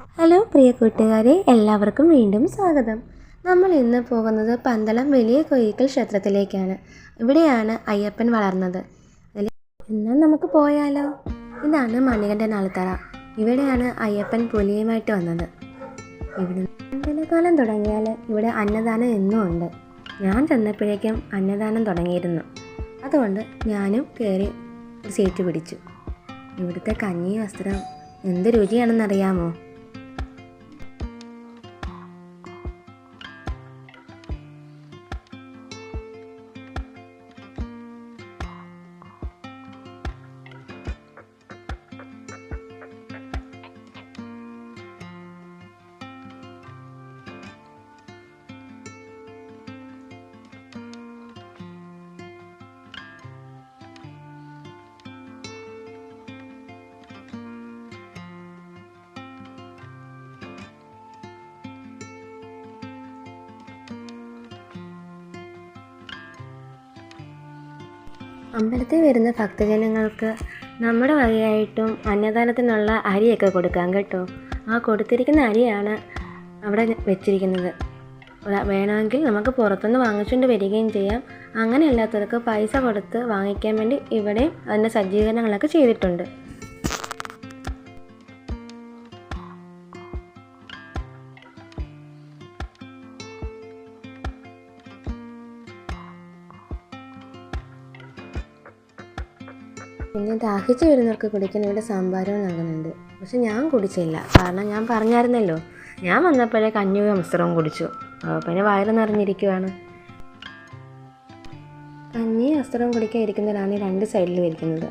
Hello പ്രിയ കൂട്ടുകാരെ എല്ലാവർക്കും വീണ്ടും സ്വാഗതം. നമ്മൾ ഇന്ന് പോകുന്നത് പന്തളം വലിയ കൊയ്ക്കൽ ക്ഷേത്രത്തിലേക്കാണ്. ഇവിടെയാണ് അയ്യപ്പൻ വളർന്നത്. എന്നാൽ നമുക്ക് പോയാലോ? ഇതാണ് മണികണ്ഠൻ ആൾത്തറ. ഇവിടെയാണ് അയ്യപ്പൻ പുലിയുമായിട്ട് വന്നത്. ഇവിടെ പന്തലകാലം തുടങ്ങിയാൽ ഇവിടെ അന്നദാനം എന്നും ഉണ്ട്. ഞാൻ ചെന്നപ്പോഴേക്കും അന്നദാനം തുടങ്ങിയിരുന്നു. അതുകൊണ്ട് ഞാനും കയറി സീറ്റ് പിടിച്ചു. ഇവിടുത്തെ കഞ്ഞി വസ്ത്രം എന്ത് രുചിയാണെന്നറിയാമോ? അമ്പലത്തിൽ വരുന്ന ഭക്തജനങ്ങൾക്ക് നമ്മുടെ വകയായിട്ടും അന്നദാനത്തിനുള്ള അരിയൊക്കെ കൊടുക്കാം കേട്ടോ. ആ കൊടുത്തിരിക്കുന്ന അരിയാണ് അവിടെ വെച്ചിരിക്കുന്നത്. വേണമെങ്കിൽ നമുക്ക് പുറത്തുനിന്ന് വാങ്ങിച്ചുകൊണ്ട് വരികയും ചെയ്യാം. അങ്ങനെ അല്ലാത്തവർക്ക് പൈസ കൊടുത്ത് വാങ്ങിക്കാൻ വേണ്ടി ഇവിടെ അതിന്റെ സജ്ജീകരണങ്ങളൊക്കെ ചെയ്തിട്ടുണ്ട്. പിന്നെ ദാഹിച്ച് വരുന്നവർക്ക് കുടിക്കാൻ ഇവിടെ സാമ്പാരവും നൽകുന്നുണ്ട്. പക്ഷെ ഞാൻ കുടിച്ചില്ല. കാരണം ഞാൻ പറഞ്ഞായിരുന്നല്ലോ. ഞാൻ വന്നപ്പോഴേ കഞ്ഞിയും മിശ്രവും കുടിച്ചു. പിന്നെ വയറ് നിറഞ്ഞിരിക്കുവാണ്. കഞ്ഞി വസ്ത്രവും കുടിക്കാൻ ഇരിക്കുന്നവരാണ് രണ്ട് സൈഡിലും ഇരിക്കുന്നത്.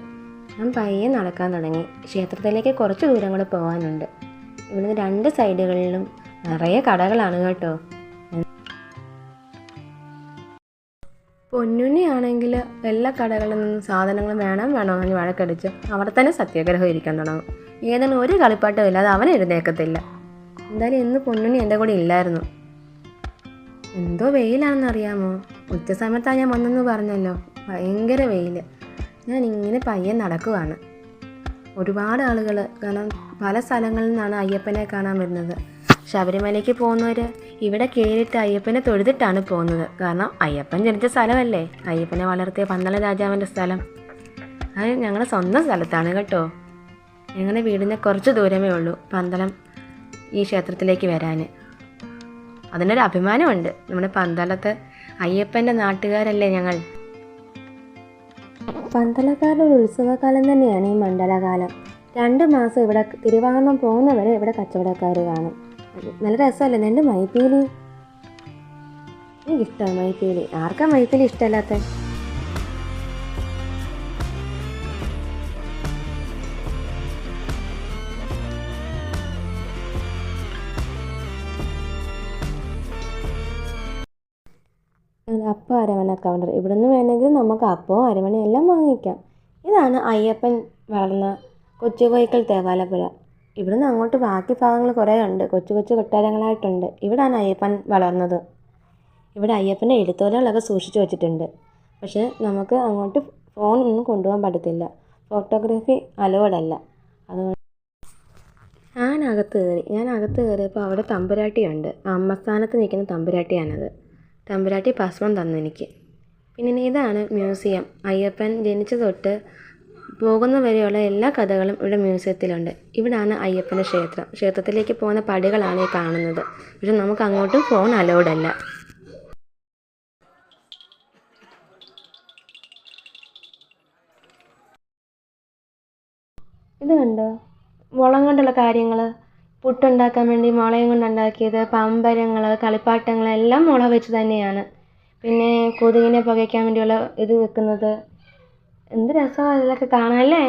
ഞാൻ പയ്യെ നടക്കാൻ തുടങ്ങി. ക്ഷേത്രത്തിലേക്ക് കുറച്ച് ദൂരം കൂടെ പോകാനുണ്ട്. ഇവിടുന്ന് രണ്ട് സൈഡുകളിലും നിറയെ കടകളാണ് കേട്ടോ. പൊന്നുണ്ണി ആണെങ്കിൽ എല്ലാ കടകളിൽ നിന്നും സാധനങ്ങൾ വേണം വേണം എന്ന് വഴക്കടിച്ച് അവിടെ തന്നെ സത്യാഗ്രഹം ഇരിക്കാൻ തുടങ്ങും. ഏതെങ്കിലും ഒരു കളിപ്പാട്ടും ഇല്ലാതെ അവൻ എഴുന്നേക്കത്തില്ല. എന്തായാലും ഇന്ന് പൊന്നുണ്ണി എന്റെ കൂടെ ഇല്ലായിരുന്നു. എന്തോ വെയിലാണെന്ന് അറിയാമോ? ഉച്ച സമയത്താണ് ഞാൻ വന്നെന്ന് പറഞ്ഞല്ലോ. ഭയങ്കര വെയിൽ ഞാൻ ഇങ്ങനെ പയ്യൻ നടക്കുവാണ്. ഒരുപാട് ആളുകൾ കാരണം പല സ്ഥലങ്ങളിൽ നിന്നാണ് അയ്യപ്പനെ കാണാൻ വരുന്നത്. ശബരിമലയ്ക്ക് പോകുന്നവർ ഇവിടെ കയറിയിട്ട് അയ്യപ്പനെ തൊഴുതിട്ടാണ് പോകുന്നത്. കാരണം അയ്യപ്പൻ ജനിച്ച സ്ഥലമല്ലേ? അയ്യപ്പനെ വളർത്തിയ പന്തള രാജാവിന്റെ സ്ഥലം. അത് ഞങ്ങളുടെ സ്വന്തം സ്ഥലത്താണ് കേട്ടോ. ഞങ്ങളുടെ വീടിന് കുറച്ച് ദൂരമേ ഉള്ളൂ പന്തളം ഈ ക്ഷേത്രത്തിലേക്ക് വരാൻ അതിനൊരു അഭിമാനമുണ്ട്. നമ്മുടെ പന്തളത്ത് അയ്യപ്പന്റെ നാട്ടുകാരല്ലേ ഞങ്ങൾ? പന്തളക്കാരുടെ ഒരു ഉത്സവകാലം തന്നെയാണ് ഈ മണ്ഡലകാലം. രണ്ട് മാസം ഇവിടെ തിരുവാഹണം പോകുന്നവരെ ഇവിടെ കച്ചവടക്കാർ കാണും. നല്ല രസമല്ലേ? എന്റെ മൈപ്പീലി എനിക്കിഷ്ടമാണ് മൈപ്പീലി ആർക്കാ മൈപ്പീലി ഇഷ്ടമല്ലാത്ത? അപ്പം അരവണ കൗണ്ടർ. ഇവിടുന്ന് വേണമെങ്കിൽ നമുക്ക് അപ്പവും എല്ലാം വാങ്ങിക്കാം. ഇതാണ് അയ്യപ്പൻ വളർന്ന കൊച്ചുകോയിക്കൽ തേവാലപ്പുഴ ഇവിടുന്ന് അങ്ങോട്ട് ബാക്കി ഭാഗങ്ങൾ കുറേ ഉണ്ട്. കൊച്ചു കൊച്ചു കൊട്ടാരങ്ങളായിട്ടുണ്ട്. ഇവിടാണ് അയ്യപ്പൻ വളർന്നത്. ഇവിടെ അയ്യപ്പന്റെ എഴുത്തോലകളൊക്കെ സൂക്ഷിച്ചു വെച്ചിട്ടുണ്ട്. പക്ഷേ നമുക്ക് അങ്ങോട്ട് ഫോൺ ഒന്നും കൊണ്ടുപോകാൻ പറ്റത്തില്ല. ഫോട്ടോഗ്രാഫി അലോഡല്ല അതുകൊണ്ട് ഞാൻ അകത്ത് കയറി ഞാൻ അകത്ത് കയറിയപ്പോൾ അവിടെ തമ്പുരാട്ടിയുണ്ട്. അമ്മസ്ഥാനത്ത് നിൽക്കുന്ന തമ്പുരാട്ടിയാണത്. തമ്പുരാട്ടി ഭസ്മം തന്നു എനിക്ക്. പിന്നെ ഇതാണ് മ്യൂസിയം. അയ്യപ്പൻ ജനിച്ച തൊട്ട് പോകുന്ന വരെയുള്ള എല്ലാ കഥകളും ഇവിടെ മ്യൂസിയത്തിലുണ്ട്. ഇവിടാണ് അയ്യപ്പന്റെ ക്ഷേത്രം. ക്ഷേത്രത്തിലേക്ക് പോകുന്ന പടികളാണ് ഈ കാണുന്നത്. പക്ഷെ നമുക്ക് അങ്ങോട്ടും ഫോൺ അലൗഡ് അല്ല. ഇത് കണ്ടോ? മുളം കൊണ്ടുള്ള കാര്യങ്ങൾ പുട്ടുണ്ടാക്കാൻ വേണ്ടി മുളയും കൊണ്ടുണ്ടാക്കിയത് പമ്പരങ്ങൾ കളിപ്പാട്ടങ്ങൾ എല്ലാം മുള വെച്ച് തന്നെയാണ്. പിന്നെ കൊതുകിനെ പുകയ്ക്കാൻ വേണ്ടിയുള്ള ഇത് വെക്കുന്നത് എന്ത് രസമാണ് ഇതിലൊക്കെ കാണാൻ അല്ലേ?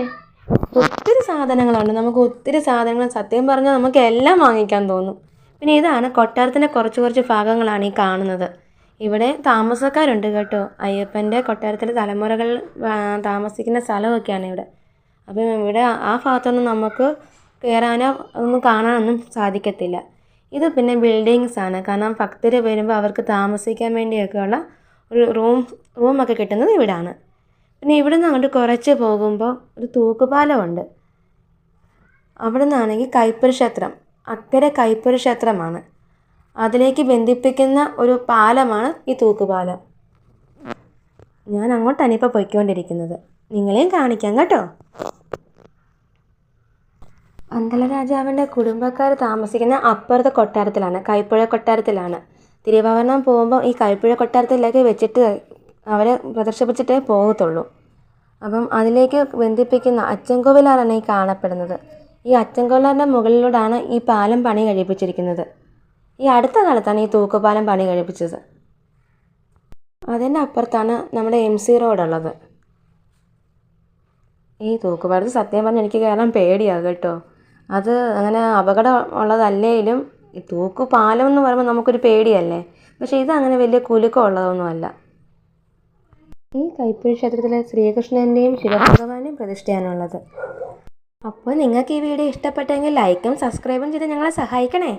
ഒത്തിരി സാധനങ്ങളുണ്ട്. നമുക്ക് ഒത്തിരി സാധനങ്ങൾ സത്യം പറഞ്ഞാൽ നമുക്ക് എല്ലാം വാങ്ങിക്കാൻ തോന്നും. പിന്നെ ഇതാണ് കൊട്ടാരത്തിന്റെ കുറച്ച് കുറച്ച് ഭാഗങ്ങളാണ് ഈ കാണുന്നത്. ഇവിടെ താമസക്കാരുണ്ട് കേട്ടോ. അയ്യപ്പന്റെ കൊട്ടാരത്തിലെ തലമുറകൾ താമസിക്കുന്ന സ്ഥലമൊക്കെയാണ് ഇവിടെ. അപ്പം ഇവിടെ ആ ഭാഗത്തൊന്നും നമുക്ക് കയറാനോ ഒന്നും കാണാനൊന്നും സാധിക്കത്തില്ല. ഇത് പിന്നെ ബിൽഡിങ്സ് ആണ് കാരണം ഭക്തർ വരുമ്പോൾ അവർക്ക് താമസിക്കാൻ വേണ്ടിയൊക്കെയുള്ള ഒരു റൂം റൂമൊക്കെ കിട്ടുന്നത് ഇവിടാണ്. പിന്നെ ഇവിടുന്ന് അങ്ങോട്ട് കുറച്ച് പോകുമ്പോൾ ഒരു തൂക്കുപാലമുണ്ട്. അവിടെ നിന്നാണെങ്കിൽ കൈപ്പരി ക്ഷേത്രം അക്കരെ കൈപ്പുര ക്ഷേത്രമാണ് അതിലേക്ക് ബന്ധിപ്പിക്കുന്ന ഒരു പാലമാണ് ഈ തൂക്കുപാലം. ഞാൻ അങ്ങോട്ടാണ് ഇപ്പോൾ പൊയ്ക്കൊണ്ടിരിക്കുന്നത്. നിങ്ങളെയും കാണിക്കാം കേട്ടോ. പന്തള രാജാവിന്റെ കുടുംബക്കാർ താമസിക്കുന്ന അപ്പുറത്തെ കൊട്ടാരത്തിലാണ് കൈപ്പുഴ കൊട്ടാരത്തിലാണ്. തിരുവാഭരണം പോകുമ്പോൾ ഈ കൈപ്പുഴ കൊട്ടാരത്തിലേക്ക് വെച്ചിട്ട് അവരെ പ്രദർശിപ്പിച്ചിട്ടേ പോകത്തുള്ളൂ. അപ്പം അതിലേക്ക് ബന്ധിപ്പിക്കുന്ന അച്ചൻകോവിലാറാണ് ഈ കാണപ്പെടുന്നത്? ഈ അച്ചൻകോവിലാറിന്റെ മുകളിലൂടെയാണ് ഈ പാലം പണി കഴിപ്പിച്ചിരിക്കുന്നത്. ഈ അടുത്ത കാലത്താണ് ഈ തൂക്കുപാലം പണി കഴിപ്പിച്ചത്. അതിന്റെ അപ്പുറത്താണ് നമ്മുടെ എം സി റോഡുള്ളത്. ഈ തൂക്കുപാലത്ത് സത്യം പറഞ്ഞാൽ എനിക്ക് കയറാൻ പേടിയാണ് കേട്ടോ. അത് അങ്ങനെ അപകടം ഉള്ളതല്ലേലും ഈ തൂക്കുപാലം എന്ന് പറയുമ്പോൾ നമുക്കൊരു പേടിയല്ലേ? പക്ഷേ ഇതങ്ങനെ വലിയ കുലുക്കം ഉള്ളതൊന്നുമല്ല ഈ കൈപ്പുഴ ക്ഷേത്രത്തിൽ ശ്രീകൃഷ്ണന്റെയും ശിവഭഗവാന്റെയും പ്രതിഷ്ഠയാണുള്ളത്. അപ്പോൾ നിങ്ങൾക്ക് ഈ വീഡിയോ ഇഷ്ടപ്പെട്ടെങ്കിൽ ലൈക്കും സബ്സ്ക്രൈബും ചെയ്ത് ഞങ്ങളെ സഹായിക്കണേ.